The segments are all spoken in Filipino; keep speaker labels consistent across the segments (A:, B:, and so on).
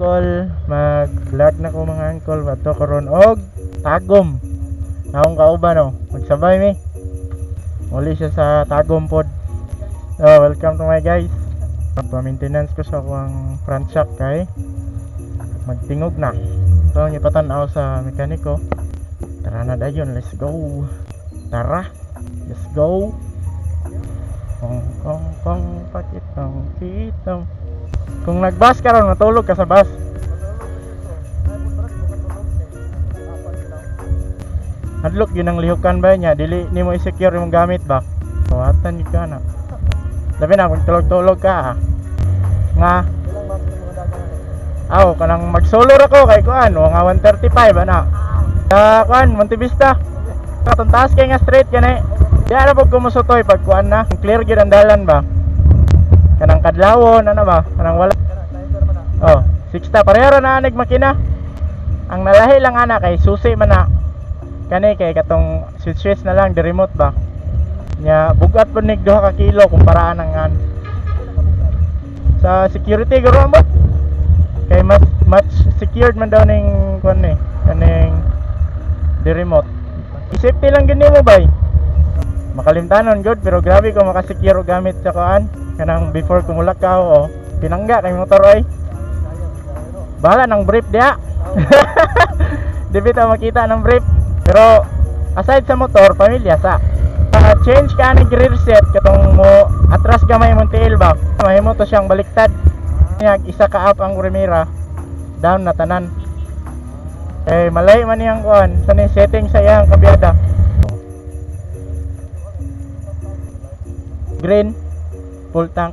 A: uncle, mag-vlog na ko mga uncle, bato karon og tagom. Akong kauban no, magsabay mi. Muli siya sa tagom pod. So, welcome to my guys. Pa-maintenance ko sa akong front shock kay magtingog na. So, ipatanaw sa mekaniko. Tara na dayon, let's go. Tara, let's go. Kong kong kong pakitong kitong Kung nagbus ka ron, matulog ka sa bus. Hadlok yun ang lihukan ba niya? Dili ni mo i-secure yung gamit ba? Kawatan yun ka na. Labi na kung tulog-tulog ka ha Nga. Aw, kanang mag-solo ra ko kay kuan, mga 135 ana. Sa kuan, Monte Vista. Katuntas kay nga straight kani. Di ara pag kumusutoy pag kuan na. Clear gyud ang dalan ba. Kanang kadlawon ana ba? Kanang wala. Oh, sixta pareha ra na anig makina. Ang nalahi lang ana kay susi man na. Kani kay katong switch na lang di remote ba. Nya bugat po nig duha ka kilo kumparaan ang an. Sa security garo mo. Kay mas much secured man daw ning kuan ni, kaning di remote. Safety lang gini mo bay. Makalimtanon good pero grabe ko makasecure og gamit sa kuan. Kanang before kumulakaw o pinangga kay motor oy. Bahala ng brief dia. Di bitaw makita ng brief. Pero aside sa motor, pamilya sa. Ah, change ka ni rear set katong mo atras gamay mong tail ba mahimo to siyang baliktad. Niyag isa ka up ang Primera down na tanan. Eh malay man niyang kuan. Sa ni setting sa iyang kabiyada green full tank.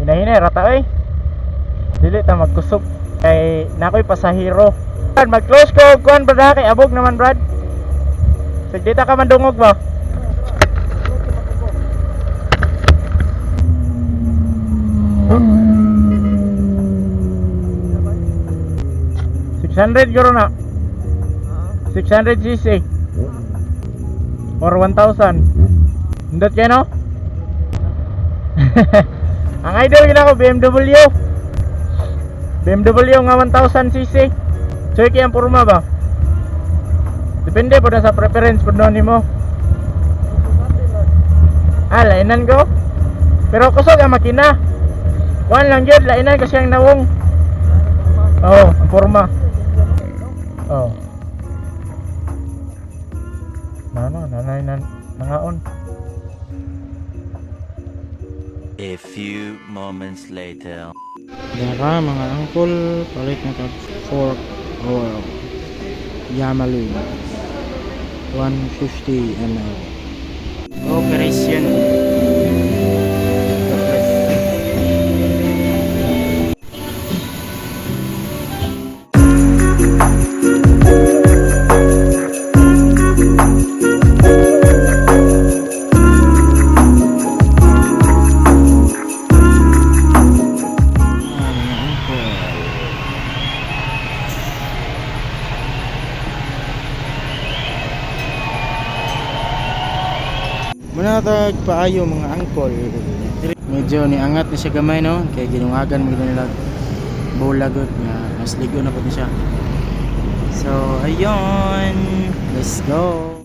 A: Hinahinay rata eh dili ta magkusog. Kay nakoy pasahero brad mag close ko kuan brad kay abog naman brad. Sig ka man dungog ba? Mm -hmm. 600 euro na. Uh, 600 cc. Or 1,000. Indot kayo, no? Ang idol yun ako, BMW. BMW nga 1,000 cc. So, kaya ang purma ba? Depende po na sa preference po doon mo. Ah, lainan ko? Pero kusog ang makina. Kuhan lang yun, lainan kasi ang nawong. Oo, oh, ang purma. Oh. Nano, nanay nan nangaon.
B: A few moments later.
A: Yara mga angkol, palit na tag fork oil. Yamalu. 150 ml. Operation. Muna tag paayo mga angkol. Medyo niangat na siya gamay no, kay ginungagan mo nila bulagot nga mas ligo na po siya. So ayun, let's go.